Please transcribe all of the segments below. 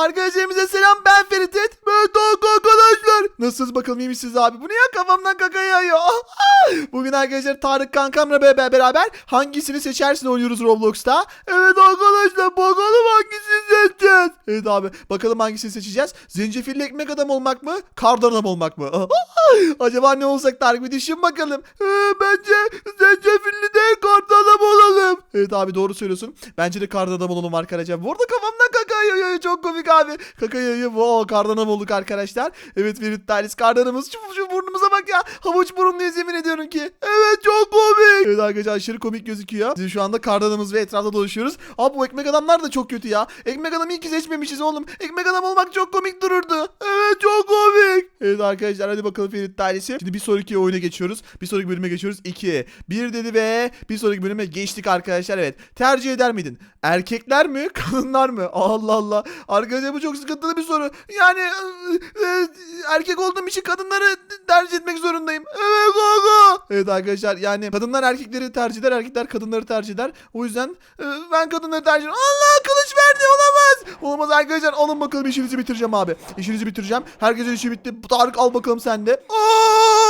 Arkadaşlarımıza selam Nasılsınız bakalım iyi misiniz abi? Bu ne ya kafamdan kaka yağıyor. Bugün arkadaşlar Tarık kankamla be- beraber hangisini seçersin oynuyoruz Roblox'ta. Evet arkadaşlar bakalım hangisini seçeceğiz. Evet abi bakalım hangisini seçeceğiz. Zencefilli ekmek adam olmak mı? Kardan adam olmak mı? Acaba ne olsak Tarık bir düşün bakalım. Ee, bence zencefilli değil kardan adam olalım. Evet abi doğru söylüyorsun. Bence de kardan adam olalım arkadaşlar. Bu arada kafamdan kaka yağıyor. Çok komik abi. Kaka yağıyor. Wow, kardan adam olduk arkadaşlar. Evet Ferit Talis kardanımız. Şu, şu burnumuza bak ya. Havuç burunluyuz yemin ediyorum ki. Evet çok komik. Evet arkadaşlar aşırı komik gözüküyor. Biz şu anda kardanımız ve etrafta dolaşıyoruz. Abi bu ekmek adamlar da çok kötü ya. Ekmek adamı iyi ki seçmemişiz oğlum. Ekmek adam olmak çok komik dururdu. Evet çok komik. Evet arkadaşlar hadi bakalım Ferit Tailesi. Şimdi bir sonraki oyuna geçiyoruz. Bir sonraki bölüme geçiyoruz. 2. 1 dedi ve bir sonraki bölüme geçtik arkadaşlar. Evet. Tercih eder miydin? Erkekler mi? Kadınlar mı? Allah Allah. Arkadaşlar bu çok sıkıntılı bir soru. Yani e, e, erkek olduğum için kadınları tercih etmek zorundayım. Evet kanka. Evet arkadaşlar yani kadınlar erkekleri tercih eder. Erkekler kadınları tercih eder. O yüzden e, ben kadınları tercih ederim. Allah kılıç verdi olamaz. Olamaz arkadaşlar alın bakalım işinizi bitireceğim abi. İşinizi bitireceğim. Herkesin işi bitti. Tarık al bakalım sen de. Aa!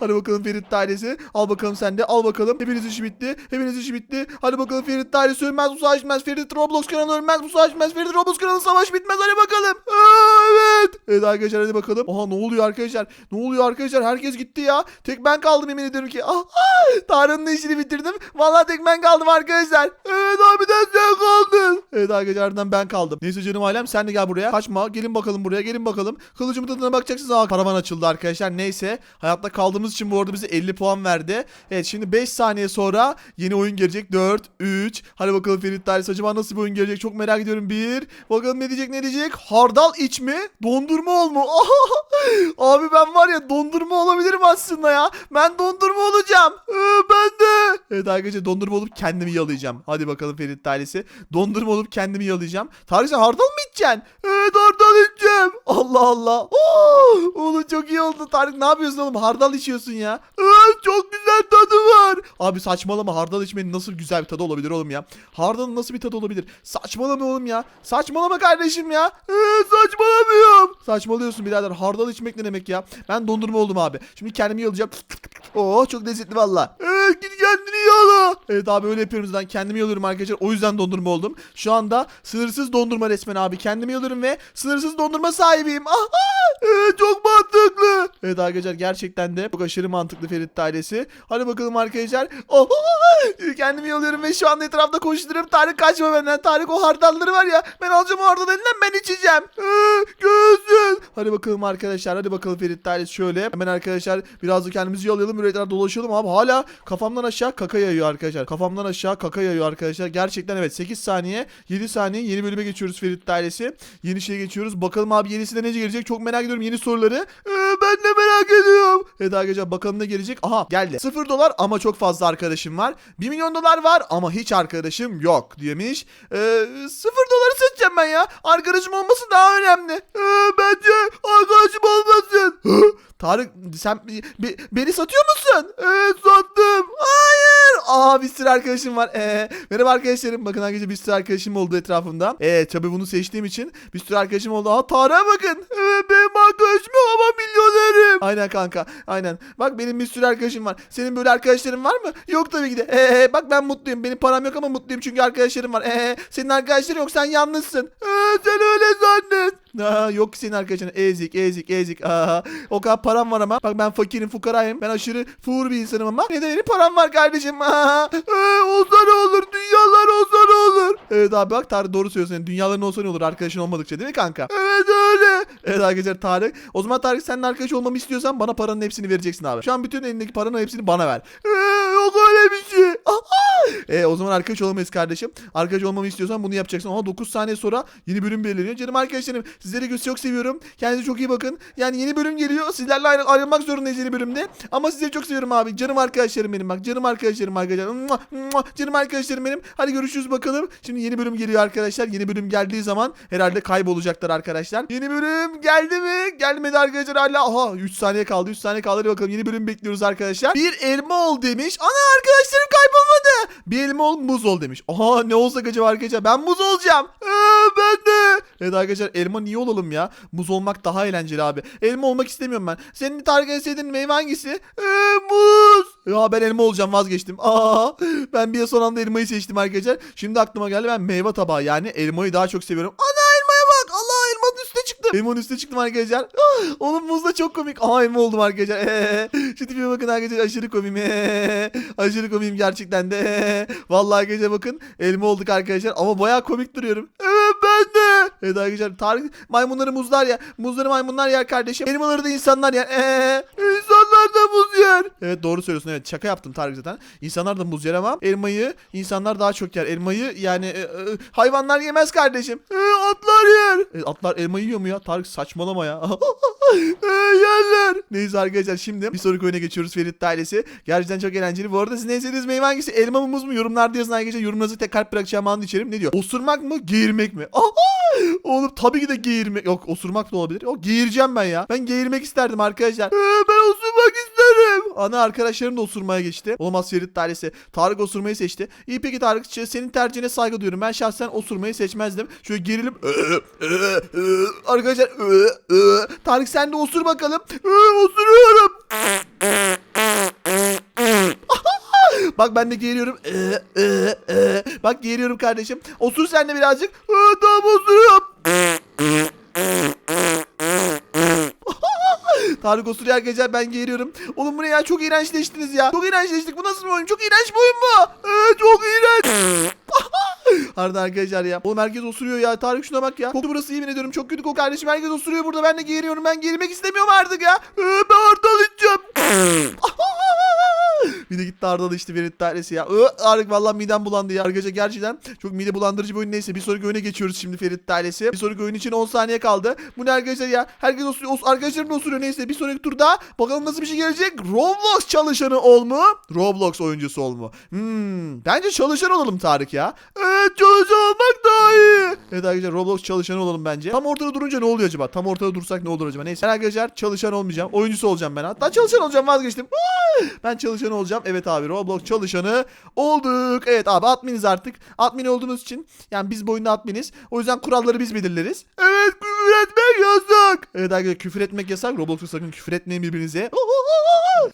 Hadi bakalım Ferit ailesi. Al bakalım sen de. Al bakalım. Hepiniz işi bitti. Hepiniz işi bitti. Hadi bakalım Ferit ailesi ölmez bu savaş bitmez. Ferit Roblox kanalı ölmez bu savaş bitmez. Ferit Roblox kanalı savaş bitmez. Hadi bakalım. Evet. Evet arkadaşlar hadi bakalım. Aha ne oluyor arkadaşlar? Ne oluyor arkadaşlar? Herkes gitti ya. Tek ben kaldım yemin ediyorum ki. Ah, ah, Tarık'ın da işini bitirdim. Vallahi tek ben kaldım arkadaşlar. Evet abiden sen kaldın. Evet arkadaşlar ben kaldım. Neyse canım ailem sen de gel buraya. Kaçma. Gelin bakalım buraya. Gelin bakalım. Kılıcımın tadına bakacaksınız. Aa karavan açıldı arkadaşlar. Neyse. Hayatta kaldığımız için bu arada bize 50 puan verdi. Evet şimdi 5 saniye sonra yeni oyun gelecek. 4, 3. Hadi bakalım Ferit Talis acaba nasıl bir oyun gelecek? Çok merak ediyorum. 1. Bakalım ne diyecek ne diyecek? Hardal iç mi? Dondurma ol mu? Abi ben var ya dondurma olabilirim aslında ya. Ben dondurma olacağım. Ee, ben de. Evet arkadaşlar dondurma olup kendimi yalayacağım. Hadi bakalım Ferit Tailesi. Dondurma olup kendimi yalayacağım. Sen hardal mı içeceksin? Evet hardal içeceğim. Allah Allah. Oo, oğlum çok iyi oldu Tarık. Ne yapıyorsun oğlum? Hardal içiyorsun ya. Çok güzel tadı var. Abi saçmalama hardal içmenin nasıl güzel bir tadı olabilir oğlum ya. Hardalın nasıl bir tadı olabilir? Saçmalama oğlum ya. Saçmalama kardeşim ya. Ee, saçmalamıyorum. Saçmalıyorsun birader. Hardal içmek ne demek ya? Ben dondurma oldum abi. Şimdi kendimi yalayacağım. Oo çok lezzetli valla. Evet git kendini yala. Evet abi öyle yapıyorum zaten. Kendimi yalıyorum arkadaşlar. O yüzden dondurma oldum. Şu anda sınırsız dondurma resmen abi. Kendimi yalıyorum ve sınırsız dondurma sahibiyim. Ah, ah. Evet, arkadaşlar gerçekten de çok aşırı mantıklı Ferit ailesi. Hadi bakalım arkadaşlar. Oh, ah. kendimi yalıyorum ve şu anda etrafta koşturuyorum. Tarık kaçma benden. Tarık o hardalları var ya. Ben alacağım o hardal ben içeceğim. Gözün. Hadi bakalım arkadaşlar. Hadi bakalım Ferit ailesi şöyle. Hemen arkadaşlar biraz da kendimizi yalayalım. Etrafta dolaşalım abi. Hala kafamdan aşağı kaka yayıyor arkadaşlar. Kafamdan aşağı kaka yayıyor arkadaşlar. Gerçekten evet 8 saniye 7 saniye yeni bölüme geçiyoruz Ferit ailesi. Yeni şeye geçiyoruz. Bakalım abi yenisinde ne gelecek çok merak ediyorum yeni soruları. Ee, ben de merak ediyorum. Evet arkadaşlar bakalım gelecek. Aha geldi. 0 dolar ama çok fazla arkadaşım var. 1 milyon dolar var ama hiç arkadaşım yok demiş. Ee, 0 doları seçeceğim ben ya. Arkadaşım olması daha önemli. Ee, bence arkadaşım olmasın. Tarık sen be- beni satıyor musun? Evet sattım. Hayır. Aa bir sürü arkadaşım var. Ee, merhaba arkadaşlarım. Bakın arkadaşlar bir sürü arkadaşım oldu etrafımda. Evet tabii bunu seçtiğim için bir sürü arkadaşım oldu. Aa Tarık'a bakın. Evet benim arkadaşım ama milyonerim. Aynen kanka. Aynen. Bak benim bir sürü arkadaşım var. Senin böyle arkadaşların var mı? Yok tabii ki de. Ee, bak ben mutluyum. Benim param yok ama mutluyum çünkü arkadaşlarım var. Ee, senin arkadaşların yok. Sen yalnızsın. Ee, sen öyle zannet. Aa, yok senin arkadaşın ezik ezik ezik. Aa, o kadar param var ama. Bak ben fakirim fukarayım. Ben aşırı fuhur bir insanım ama. Ne de benim param var kardeşim. Aa, ee, olsa ne olur? Dünyalar olsa ne olur? Evet abi bak Tarık doğru söylüyorsun. Dünyaların olsa ne olur? Arkadaşın olmadıkça değil mi kanka? Evet öyle. Evet arkadaşlar Tarık. O zaman Tarık seninle arkadaş olmamı istiyorsan bana paranın hepsini vereceksin abi. Şu an bütün elindeki paranın hepsini bana ver. Ee, yok öyle bir şey. E, o zaman arkadaş olamayız kardeşim. Arkadaş olmamı istiyorsan bunu yapacaksın. Ama 9 saniye sonra yeni bölüm belirleniyor. Canım arkadaşlarım sizleri gö- çok seviyorum. Kendinize çok iyi bakın. Yani yeni bölüm geliyor. Sizlerle ayrı- ayrılmak zorundayız yeni bölümde. Ama sizleri çok seviyorum abi. Canım arkadaşlarım benim bak. Canım arkadaşlarım arkadaşlar. Mua, mua. Canım arkadaşlarım benim. Hadi görüşürüz bakalım. Şimdi yeni bölüm geliyor arkadaşlar. Yeni bölüm geldiği zaman herhalde kaybolacaklar arkadaşlar. Yeni bölüm geldi mi? Gelmedi arkadaşlar hala. Aha 3 saniye kaldı 3 saniye kaldı. Hadi bakalım yeni bölüm bekliyoruz arkadaşlar. Bir elma ol demiş. Ana arkadaşlarım kaybolmadı. Bir elma ol muz ol demiş. Aha ne olsak acaba arkadaşlar ben muz olacağım. Ee, ben de. Evet arkadaşlar elma niye olalım ya? Muz olmak daha eğlenceli abi. Elma olmak istemiyorum ben. Senin Tarık en sevdiğin meyve hangisi? Ee, muz. Ya ben elma olacağım vazgeçtim. Aa, ben bir son anda elmayı seçtim arkadaşlar. Şimdi aklıma geldi ben meyve tabağı yani elmayı daha çok seviyorum. Ana elmanın üstüne çıktım. Arkadaşlar. Ah, Oğlum muz da çok komik. Aha elma oldum arkadaşlar. Ee, şu tipime bakın arkadaşlar aşırı. Ee, aşırı komiyim gerçekten de. Vallahi arkadaşlar bakın elma olduk arkadaşlar ama bayağı komik duruyorum. Evet ben de. Evet arkadaşlar Tarık maymunları muzlar ya. Muzları maymunlar yer kardeşim. Elmaları da insanlar yer. Ee, muz yer. Evet doğru söylüyorsun evet şaka yaptım Tarık zaten. İnsanlar da muz yer ama elmayı insanlar daha çok yer. Elmayı yani e, e, hayvanlar yemez kardeşim. E, atlar yer. E, atlar elma yiyor mu ya? Tarık saçmalama ya. e, yerler. Neyse arkadaşlar şimdi bir sonraki oyuna geçiyoruz Ferit ailesi. Gerçekten çok eğlenceli. Bu arada sizin en sevdiğiniz meyve hangisi? Elma mı muz mu? Yorumlarda yazın arkadaşlar. Yorumlarınızı tek kalp bırakacağım anı içerim. Ne diyor? Osurmak mı? Geğirmek mi? Oğlum tabii ki de geğirmek. Yok osurmak da olabilir. Yok geğireceğim ben ya. Ben geğirmek isterdim arkadaşlar. Ee, ben osurmak isterim. Ana arkadaşlarım da osurmaya geçti. Olmaz Ferit ailesi. Tarık osurmayı seçti. İyi peki Tarık senin tercihine saygı duyuyorum. Ben şahsen osurmayı seçmezdim. Şöyle gerilip arkadaşlar Tarık sen de osur bakalım. osuruyorum. Bak ben de ee. Bak geğiriyorum kardeşim. Osur sen de birazcık. Ee, tamam osuruyorum. Tarık osuruyor arkadaşlar ben geğiriyorum. Oğlum bu ne ya çok iğrençleştiniz ya. Çok iğrençleştik. Bu nasıl bir oyun? Çok iğrenç bir oyun bu. Ee, çok iğrenç. Harbiden arkadaşlar ya. Oğlum herkes osuruyor ya. Tarık şuna bak ya. Koku burası yemin ediyorum. Çok kötü koku kardeşim. Herkes osuruyor burada. Ben de geğiriyorum. Ben geğirmek istemiyorum artık ya. Ee, ben hardal içeceğim. bir de gitti Arda'da işte bir tanesi ya. Ee, Tarık vallahi midem bulandı ya. Arkadaşlar gerçekten çok mide bulandırıcı bir oyun neyse. Bir sonraki oyuna geçiyoruz şimdi Ferit ailesi. Bir sonraki oyun için 10 saniye kaldı. Bu ne arkadaşlar ya? Herkes osuruyor. Os arkadaşlarım da osuruyor neyse. Bir sonraki turda bakalım nasıl bir şey gelecek. Roblox çalışanı ol mu? Roblox oyuncusu ol mu? Hmm, bence çalışan olalım Tarık ya. Evet çalışan olmak daha iyi. Evet arkadaşlar Roblox çalışanı olalım bence. Tam ortada durunca ne oluyor acaba? Tam ortada dursak ne olur acaba? Neyse arkadaşlar çalışan olmayacağım. Oyuncusu olacağım ben. Hatta çalışan olacağım vazgeçtim. Aa! Ben çalışan olacağım. Evet abi Roblox çalışanı olduk. Evet abi adminiz artık. Admin olduğunuz için yani biz bu oyunda adminiz. O yüzden kuralları biz belirleriz. Evet küfür etmek yasak. Evet arkadaşlar küfür etmek yasak. Roblox'ta sakın küfür etmeyin birbirinize.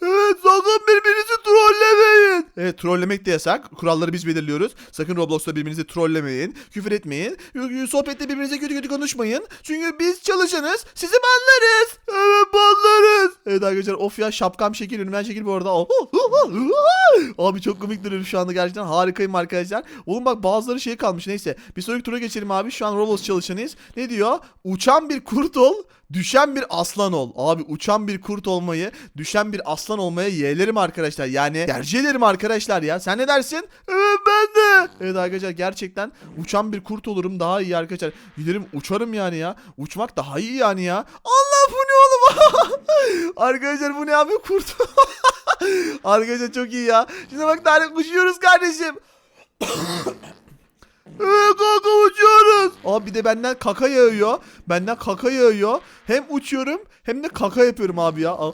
Evet sakın birbirinizi trollemeyin. Evet trollemek de yasak. Kuralları biz belirliyoruz. Sakın Roblox'ta birbirinizi trollemeyin. Küfür etmeyin. Sohbette birbirinize kötü kötü konuşmayın. Çünkü biz çalışanız. Sizi banlarız. Evet banlarız. Evet arkadaşlar of ya şapkam şekil önümden şekil bu arada. Abi çok komik duruyorum şu anda gerçekten. Harikayım arkadaşlar. Oğlum bak bazıları şey kalmış neyse. Bir sonraki tura geçelim abi. Şu an Roblox çalışanıyız. Ne diyor? Uçan bir kurt ol. Düşen bir aslan ol. Abi uçan bir kurt olmayı, düşen bir aslan olmaya yeğlerim arkadaşlar. Yani tercih ederim arkadaşlar ya. Sen ne dersin? Evet ben de. Evet arkadaşlar gerçekten uçan bir kurt olurum daha iyi arkadaşlar. Giderim uçarım yani ya. Uçmak daha iyi yani ya. Allah bu ne oğlum? arkadaşlar bu ne abi kurt? arkadaşlar çok iyi ya. Şimdi bak Tarık uçuyoruz kardeşim. Evet kanka uçuyoruz. Abi bir de benden kaka yağıyor. Benden kaka yağıyor. Hem uçuyorum hem de kaka yapıyorum abi ya. Aa,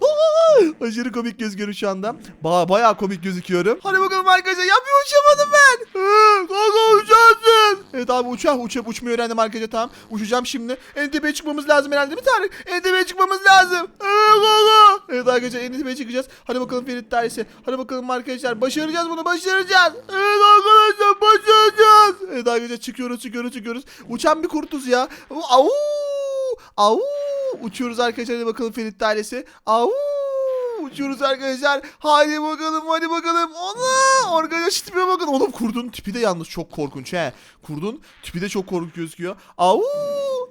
Aşırı komik gözüküyorum şu anda. Ba bayağı komik gözüküyorum. Hadi bakalım arkadaşlar. Ya bir uçamadım ben. Ee, kanka uçarsın. Evet abi uçak uçup uçmayı öğrendim arkadaşlar tamam. Uçacağım şimdi. En tepeye çıkmamız lazım herhalde değil mi Tarık? En tepeye çıkmamız lazım. Evet kanka. Evet arkadaşlar en tepeye çıkacağız. Hadi bakalım Ferit Tarihsi. Hadi bakalım arkadaşlar. Başaracağız bunu başaracağız. Evet arkadaşlar başaracağız. Evet arkadaşlar çıkıyoruz çıkıyoruz çıkıyoruz. Uçan bir kurtuz ya. Au! Au! Uçuyoruz arkadaşlar hadi bakalım Ferit ailesi. Au! Uçuyoruz arkadaşlar. Hadi bakalım hadi bakalım. Arkadaşlar şu tipe bakın. Oğlum kurdun tipi de yalnız çok korkunç he. Kurdun tipi de çok korkunç gözüküyor. Au!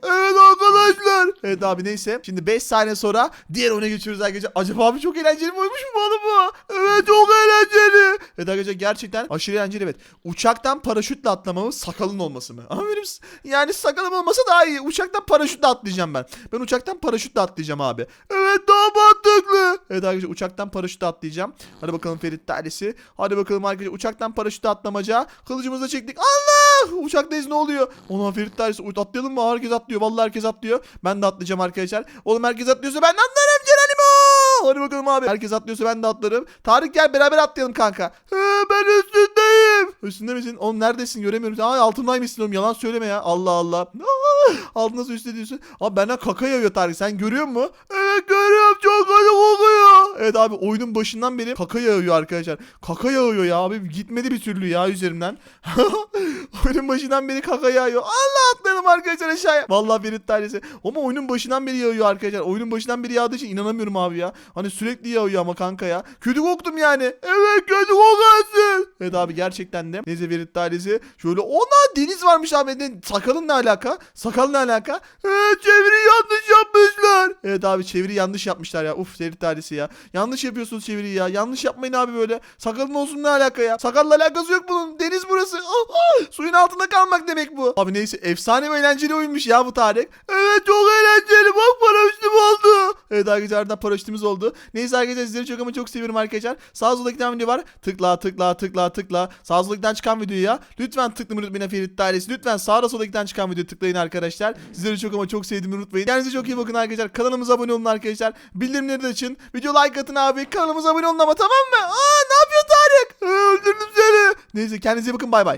Evet arkadaşlar. Evet abi neyse. Şimdi 5 saniye sonra diğer oyuna geçiyoruz arkadaşlar. Acaba abi çok eğlenceli mi oymuş mu oğlum bu? Evet çok eğlenceli. Evet arkadaşlar gerçekten aşırı eğlenceli evet. Uçaktan paraşütle atlamamız sakalın olması mı? Ama benim yani sakalım olmasa daha iyi. Uçaktan paraşütle atlayacağım ben. Ben uçaktan paraşütle atlayacağım abi. Evet daha mantıklı. Evet arkadaşlar uçaktan paraşütle atlayacağım. Hadi bakalım Ferit ailesi. Hadi bakalım arkadaşlar uçaktan paraşütle atlamaca. Kılıcımızı çektik. Allah! uçaktayız ne oluyor? Ona Ferit Tarih atlayalım mı? Herkes atlıyor. Vallahi herkes atlıyor. Ben de atlayacağım arkadaşlar. Oğlum herkes atlıyorsa ben de atlarım Geronimo. Hadi bakalım abi. Herkes atlıyorsa ben de atlarım. Tarık gel beraber atlayalım kanka. He, ben üstündeyim. Üstünde misin? Oğlum neredesin? Göremiyorum. Aa altındaymışsın oğlum. Yalan söyleme ya. Allah Allah. Aa, altında nasıl üstte diyorsun? Abi benden kaka yağıyor Tarık. Sen görüyor musun? Evet görüyorum. Çok acı kokuyor. Evet abi oyunun başından beri kaka yağıyor arkadaşlar. Kaka yağıyor ya abi. Gitmedi bir türlü ya üzerimden. oyunun başından beri kaka yağıyor. Allah atlayalım arkadaşlar aşağıya. Vallahi Ferit tanesi. Ama oyunun başından beri yağıyor arkadaşlar. Oyunun başından beri yağdığı için inanamıyorum abi ya. Hani sürekli yağıyor ama kanka ya. Kötü koktum yani. Evet kötü kokarsın. Evet abi gerçekten de. Neyse Ferit tanesi. Şöyle ona deniz varmış. Ne- Sakalın ne alaka? Sakal ne alaka? Ee, çeviri yanlış yapmışlar. Evet abi çeviri yanlış yapmışlar ya. Uf Ferit tanesi ya. Yanlış yapıyorsunuz çeviriyi ya. Yanlış yapmayın abi böyle. Sakalın olsun ne alaka ya? Sakalla alakası yok bunun. Deniz burası. Ah, ah. Suyun altında kalmak demek bu. Abi neyse efsane ve eğlenceli oyunmuş ya bu Tarık. Evet çok eğlenceli. Bak paraşütüm oldu. Evet arkadaşlar ardından paraşütümüz oldu. Neyse arkadaşlar sizleri çok ama çok seviyorum arkadaşlar. Sağ solda tane video var. Tıkla tıkla tıkla tıkla. Sağ solda çıkan videoya. Lütfen tıklamayı unutmayın Ferit ailesi. Lütfen sağda solda çıkan videoya tıklayın arkadaşlar. Sizleri çok ama çok sevdiğimi unutmayın. Kendinize çok iyi bakın arkadaşlar. Kanalımıza abone olun arkadaşlar. Bildirimleri de açın. Video like atın abi. Kanalımıza abone olun ama tamam mı? Aa ne yapıyorsun Tarık? Öldürdüm seni. Neyse kendinize bakın bay bay.